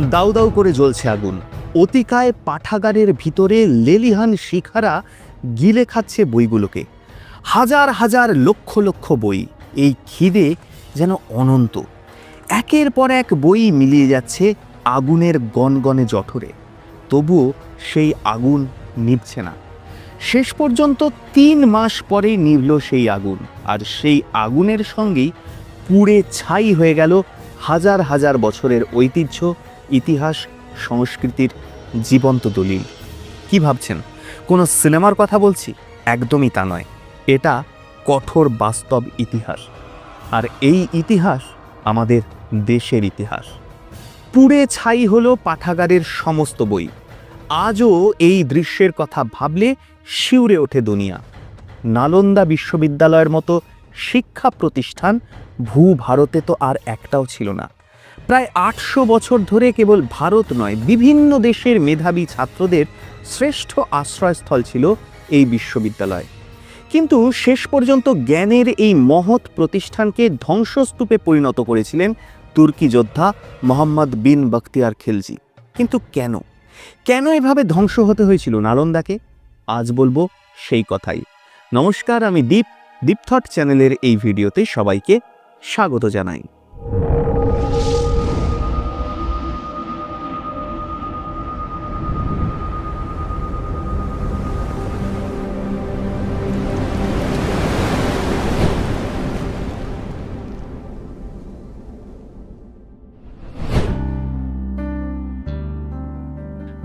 দাউ দাউ করে জ্বলছে আগুন। অতিকায় পাঠাগারের ভিতরে লেলিহান শিখারা গিলে খাচ্ছে বইগুলোকে। হাজার হাজার লক্ষ লক্ষ বই। এই খিদে যেন অনন্ত। একের পর এক বই মিলিয়ে যাচ্ছে আগুনের গনগনে জঠরে। তবুও সেই আগুন নিভছে না। শেষ পর্যন্ত তিন মাস পরে নিভল সেই আগুন। আর সেই আগুনের সঙ্গেই পুড়ে ছাই হয়ে গেল হাজার হাজার বছরের ঐতিহ্য ইতিহাস, সংস্কৃতির জীবন্ত দলিল। কি ভাবছেন? কোনো সিনেমার কথা বলছি? একদমই তা নয়। এটা কঠোর বাস্তব ইতিহাস। আর এই ইতিহাস আমাদের দেশের ইতিহাস। পুড়ে ছাই হলো পাঠাগারের সমস্ত বই। আজও এই দৃশ্যের কথা ভাবলে শিউরে ওঠে দুনিয়া। নালন্দা বিশ্ববিদ্যালয়ের মতো শিক্ষা প্রতিষ্ঠান ভূ ভারতে তো আর একটাও ছিল না। প্রায় আটশো বছর ধরে কেবল ভারত নয়, বিভিন্ন দেশের মেধাবী ছাত্রদের শ্রেষ্ঠ আশ্রয়স্থল ছিল এই বিশ্ববিদ্যালয়। কিন্তু শেষ পর্যন্ত জ্ঞানের এই মহৎ প্রতিষ্ঠানকে ধ্বংসস্তূপে পরিণত করেছিলেন তুর্কি যোদ্ধা মোহাম্মদ বিন বখতিয়ার খিলজি। কিন্তু কেন? কেন এভাবে ধ্বংস হতে হয়েছিল নালন্দাকে? আজ বলব সেই কথাই। নমস্কার, আমি দীপ। দীপথট চ্যানেলের এই ভিডিওতে সবাইকে স্বাগত জানাই।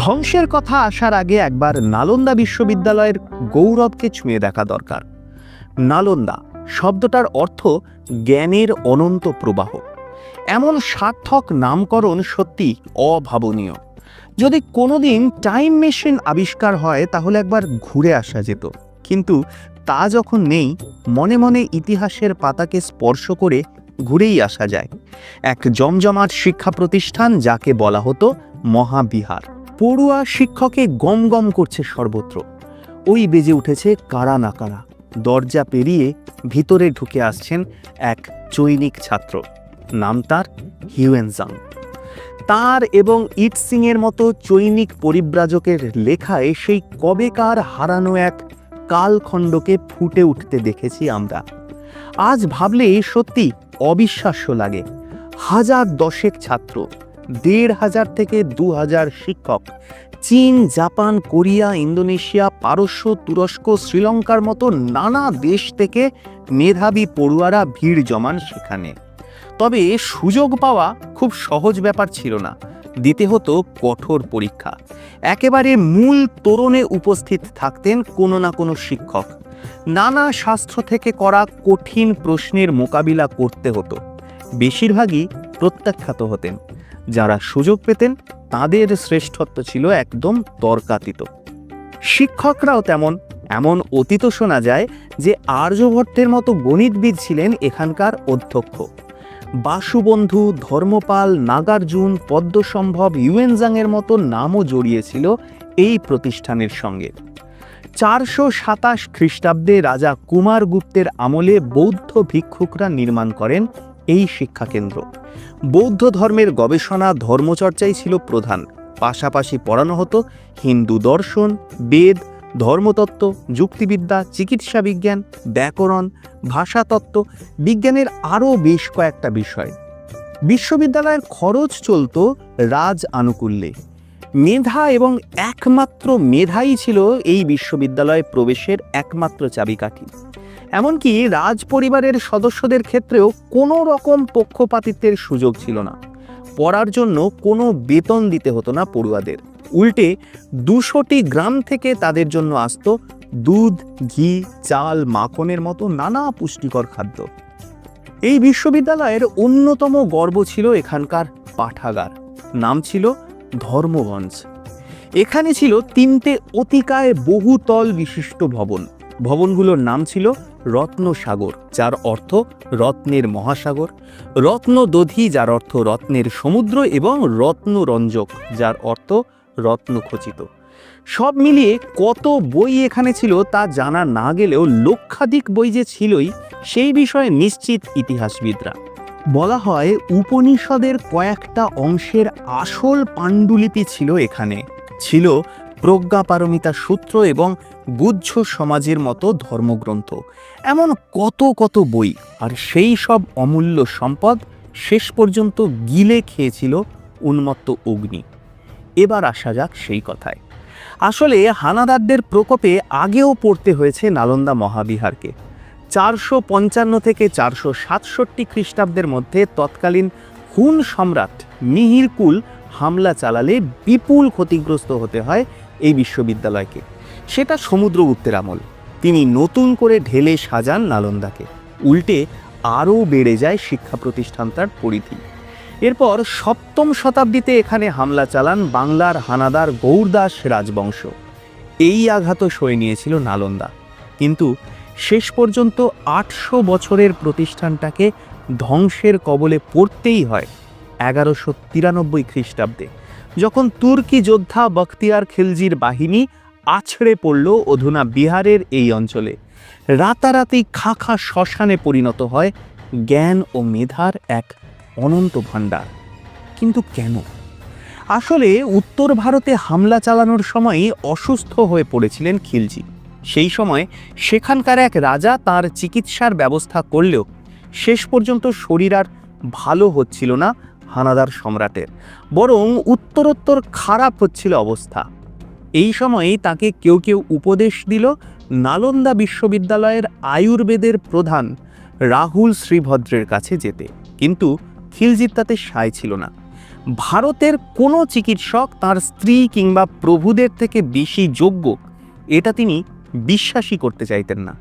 ধ্বংসের কথা আসার আগে একবার নালন্দা বিশ্ববিদ্যালয়ের গৌরবকে ছুঁয়ে দেখা দরকার। নালন্দা শব্দটার অর্থ জ্ঞানের অনন্ত প্রবাহ। এমন সার্থক নামকরণ সত্যি অভাবনীয়। যদি কোনোদিন টাইম মেশিন আবিষ্কার হয়, তাহলে একবার ঘুরে আসা যেত। কিন্তু তা যখন নেই, মনে মনে ইতিহাসের পাতাকে স্পর্শ করে ঘুরেই আসা যায়। এক জমজমাট শিক্ষা প্রতিষ্ঠান যাকে বলা হতো মহাবিহার। পড়ুয়া শিক্ষকে গম গম করছে সর্বত্র। ওই বেজে উঠেছে কারা না কারা। দরজা পেরিয়ে ভিতরে ঢুকে আসছেন এক চৈনিক ছাত্র। নাম তার হিউয়েনজাং তার এবং ইট সিংয়ের মতো চৈনিক পরিব্রাজকের লেখায় সেই কবেকার হারানো এক কালখণ্ডকে ফুটে উঠতে দেখেছি আমরা। আজ ভাবলে সত্যি অবিশ্বাস্য লাগে। হাজার দশেক ছাত্র দেড় হাজার থেকে দু হাজার শিক্ষক। চীন, জাপান, কোরিয়া, ইন্দোনেশিয়া, পারস্য, তুরস্ক, শ্রীলঙ্কার মতো নানা দেশ থেকে মেধাবী পড়ুয়ারা ভিড় জমান সেখানে। তবে সুযোগ পাওয়া খুব সহজ ব্যাপার ছিল না। দিতে হতো কঠোর পরীক্ষা। একেবারে মূল তোরণে উপস্থিত থাকতেন কোনো না কোনো শিক্ষক। নানা শাস্ত্র থেকে করা কঠিন প্রশ্নের মোকাবিলা করতে হতো। বেশিরভাগই প্রত্যাখ্যাত হতেন। যারা সুযোগ পেতেন, তাদের শ্রেষ্ঠত্ব ছিল একদম তর্কাতীত। শিক্ষকরাও তেমন, এমন অতীত শোনা যায় যে আর্যভট্টের মতো গণিতবিদ ছিলেন এখানকার অধ্যক্ষ। বাসুবন্ধু, ধর্মপাল, নাগার্জুন, পদ্মসম্ভব ইউএনজাংয়ের মতো নামও জড়িয়েছিল এই প্রতিষ্ঠানের সঙ্গে। চারশো সাতাশ খ্রিস্টাব্দে রাজা কুমারগুপ্তের আমলে বৌদ্ধ ভিক্ষুকরা নির্মাণ করেন এই শিক্ষাকেন্দ্র। বৌদ্ধ ধর্মের গবেষণা ধর্মচর্চাই ছিল প্রধান। পাশাপাশি পড়ানো হতো হিন্দু দর্শন, বেদ, ধর্মতত্ত্ব, যুক্তিবিদ্যা, চিকিৎসা বিজ্ঞান, ব্যাকরণ, ভাষাতত্ত্ব, বিজ্ঞানের আরও বেশ কয়েকটা বিষয়। বিশ্ববিদ্যালয়ের খরচ চলত রাজ আনুকূল্যে। মেধা এবং একমাত্র মেধাই ছিল এই বিশ্ববিদ্যালয়ে প্রবেশের একমাত্র চাবিকাঠি। এমনকি রাজ পরিবারের সদস্যদের ক্ষেত্রেও কোনো রকম পক্ষপাতিত্বের সুযোগ ছিল না। পড়ার জন্য কোনো বেতন দিতে হতো না পড়ুয়াদের। উল্টে দুশোটি গ্রাম থেকে তাদের জন্য আসতো দুধ, ঘি, চাল, মাখনের মতো নানা পুষ্টিকর খাদ্য। এই বিশ্ববিদ্যালয়ের অন্যতম গর্ব ছিল এখানকার পাঠাগার। নাম ছিল ধর্মগঞ্জ। এখানে ছিল তিনটে অতিকায় বহুতল বিশিষ্ট ভবন। ভবনগুলোর নাম ছিল রত্নসাগর, যার অর্থ রত্নের মহাসাগর, রত্নদধি, যার অর্থ রত্নের সমুদ্র এবং রত্নরঞ্জক, যার অর্থ রত্নখচিত। সব মিলিয়ে কত বই এখানে ছিল তা জানা না গেলেও লক্ষাধিক বই যে ছিলই, সেই বিষয়ে নিশ্চিত ইতিহাসবিদরা। বলা হয় উপনিষদের কয়েকটা অংশের আসল পাণ্ডুলিপি ছিল এখানে। ছিল প্রজ্ঞাপারমিতা সূত্র এবং গুজ্জ সমাজের মতো ধর্মগ্রন্থ। এমন কত কত বই, আর সেই সব অমূল্য সম্পদ শেষ পর্যন্ত গিলে খেয়েছিল উন্মত্ত অগ্নি। এবার আসা যাক সেই কথায়। আসলে হানাদারদের প্রকোপে আগেও পড়তে হয়েছে নালন্দা মহাবিহারকে। চারশো পঞ্চান্ন থেকে চারশো সাতষট্টি খ্রিস্টাব্দের মধ্যে তৎকালীন হুন সম্রাট মিহিরকুল হামলা চালালে বিপুল ক্ষতিগ্রস্ত হতে হয় এই বিশ্ববিদ্যালয়কে। সেটা সমুদ্রগুপ্তের আমল। তিনি নতুন করে ঢেলে সাজান নালন্দাকে। উল্টে আরও বেড়ে যায় শিক্ষা প্রতিষ্ঠানটার পরিধি। এরপর সপ্তম শতাব্দীতে এখানে হামলা চালান বাংলার হানাদার গৌরদাস রাজবংশ। এই আঘাত সয়ে নিয়েছিল নালন্দা। কিন্তু শেষ পর্যন্ত আটশো বছরের প্রতিষ্ঠানটাকে ধ্বংসের কবলে পড়তেই হয় এগারোশো তিরানব্বই খ্রিস্টাব্দে, যখন তুর্কি যোদ্ধা বখতিয়ার খিলজির বাহিনী আছড়ে পড়ল অধুনা বিহারের এই অঞ্চলে। রাতারাতি খাখা শ্মশানে পরিণত হয় জ্ঞান ও মেধার এক অনন্ত ভাণ্ডার। কিন্তু কেন? আসলে উত্তর ভারতে হামলা চালানোর সময়ই অসুস্থ হয়ে পড়েছিলেন খিলজি। সেই সময় সেখানকার এক রাজা তার চিকিৎসার ব্যবস্থা করলেও শেষ পর্যন্ত শরীর আর ভালো হচ্ছিল না হানাদার সম্রাটের। বরং উত্তরোত্তর খারাপ হচ্ছিল অবস্থা। এই সময়েই তাকে কেউ কেউ উপদেশ দিল নালন্দা বিশ্ববিদ্যালয়ের আয়ুর্বেদের প্রধান রাহুল শ্রীভদ্রের কাছে যেতে। কিন্তু খিলজির তাতে সায় ছিল না। ভারতের কোনো চিকিৎসক তার স্ত্রী কিংবা প্রভুদের থেকে বেশি যোগ্য, এটা তিনি বিশ্বাসই করতে চাইতেন না।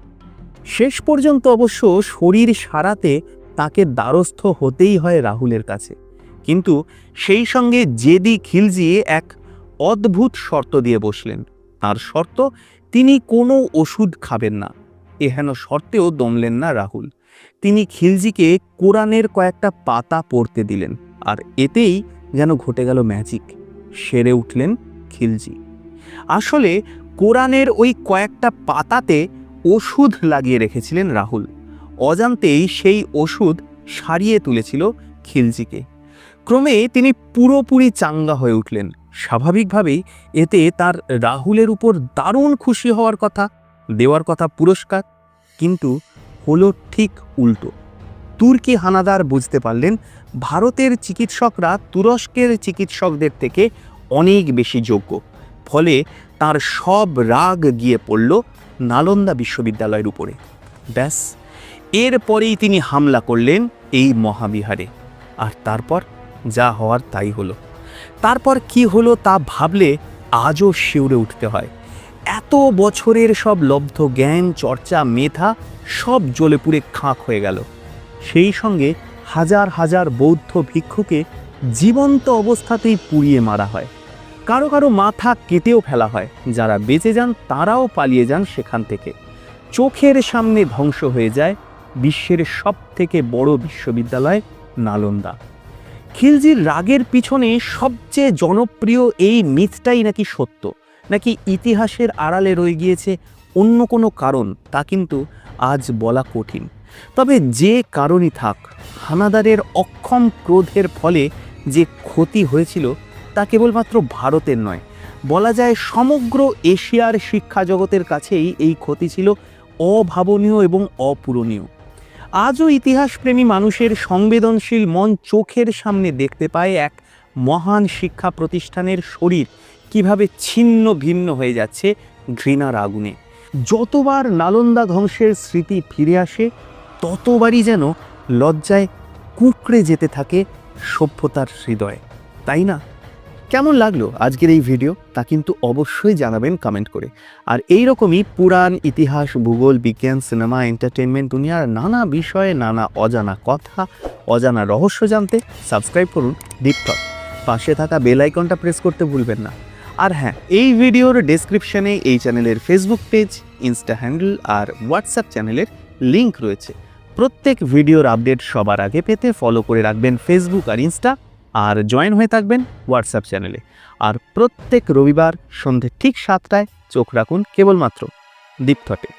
শেষ পর্যন্ত অবশ্য শরীর সারাতে তাকে দ্বারস্থ হতেই হয় রাহুলের কাছে। কিন্তু সেই সঙ্গে জেদি খিলজি এক অদ্ভুত শর্ত দিয়ে বসলেন। তার শর্ত, তিনি কোনো ওষুধ খাবেন না। এহেন শর্তেও দমলেন না রাহুল। তিনি খিলজিকে কোরআনের কয়েকটা পাতা পড়তে দিলেন, আর এতেই যেন ঘটে গেল ম্যাজিক সেরে উঠলেন খিলজি। আসলে কোরআনের ওই কয়েকটা পাতাতে ওষুধ লাগিয়ে রেখেছিলেন রাহুল। অজান্তেই সেই ওষুধ সারিয়ে তুলেছিল খিলজিকে। ক্রমে তিনি পুরোপুরি চাঙ্গা হয়ে উঠলেন। স্বাভাবিকভাবেই এতে তার রাহুলের উপর দারুণ খুশি হওয়ার কথা, দেওয়ার কথা পুরস্কার, কিন্তু হলো ঠিক উল্টো। তুর্কি হানাদার বুঝতে পারলেন, ভারতের চিকিৎসকরা তুরস্কের চিকিৎসকদের থেকে অনেক বেশি যোগ্য। ফলে তার সব রাগ গিয়ে পড়ল নালন্দা বিশ্ববিদ্যালয়ের উপরে। ব্যাস, এরপরেই তিনি হামলা করলেন এই মহাবিহারে। আর তারপর? যা হওয়ার তাই হলো। তারপর কি হলো তা ভাবলে আজও শিউরে উঠতে হয়। এত বছরের সব লব্ধ জ্ঞান, চর্চা, মেধা সব জ্বলে পুড়ে খাঁক হয়ে গেল। সেই সঙ্গে হাজার হাজার বৌদ্ধ ভিক্ষুকে জীবন্ত অবস্থাতেই পুড়িয়ে মারা হয়। কারও কারও মাথা কেটেও ফেলা হয়। যারা বেঁচে যান তারাও পালিয়ে যান সেখান থেকে। চোখের সামনে ধ্বংস হয়ে যায় বিশ্বের সব থেকে বড় বিশ্ববিদ্যালয় নালন্দা। খিলজির রাগের পিছনে সবচেয়ে জনপ্রিয় এই মিথটাই নাকি সত্য? নাকি ইতিহাসের আড়ালে রয়ে গিয়েছে অন্য কোনো কারণ? তা কিন্তু আজ বলা কঠিন। তবে যে কারণই থাক, হানাদারের অক্ষম ক্রোধের ফলে যে ক্ষতি হয়েছিল তা কেবলমাত্র ভারতের নয়। বলা যায় সমগ্র এশিয়ার শিক্ষা জগতের কাছেই এই ক্ষতি ছিল অভাবনীয় এবং অপূরণীয়। আজও ইতিহাসপ্রেমী মানুষের সংবেদনশীল মন চোখের সামনে দেখতে পায় এক মহান শিক্ষা প্রতিষ্ঠানের শরীর। কীভাবে ছিন্ন ভিন্ন হয়ে যাচ্ছে ঘৃণার আগুনে। যতবার নালন্দা ধ্বংসের স্মৃতি ফিরে আসে, ততবারই যেন লজ্জায় কুকড়ে যেতে থাকে সভ্যতার হৃদয়। তাই না? কেমন লাগল আজকের এই ভিডিও তা কিন্তু অবশ্যই জানাবেন কমেন্ট করে। আর এই রকমই পুরাণ, ইতিহাস, ভূগোল, বিজ্ঞান সিনেমা এন্টারটেনমেন্ট দুনিয়ার নানা বিষয়ে নানা অজানা কথা, অজানা রহস্য জানতে সাবস্ক্রাইব করুন ডিপটক পাশে থাকা বেল আইকনটা প্রেস করতে ভুলবেন না। আর হ্যাঁ এই ভিডিওর ডেসক্রিপশনে এই চ্যানেলের ফেসবুক পেজ ইনস্টা হ্যান্ডেল আর হোয়াটসঅ্যাপ চ্যানেলের লিংক রয়েছে। প্রত্যেক ভিডিওর আপডেট সবার আগে পেতে ফলো করে রাখবেন ফেসবুক আর ইনস্টা আর জয়েন হয়ে থাকবেন হোয়াটসঅ্যাপ চ্যানেলে আর প্রত্যেক রবিবার সন্ধে ঠিক সাতটায় চোখ রাখুন কেবলমাত্র দীপথটে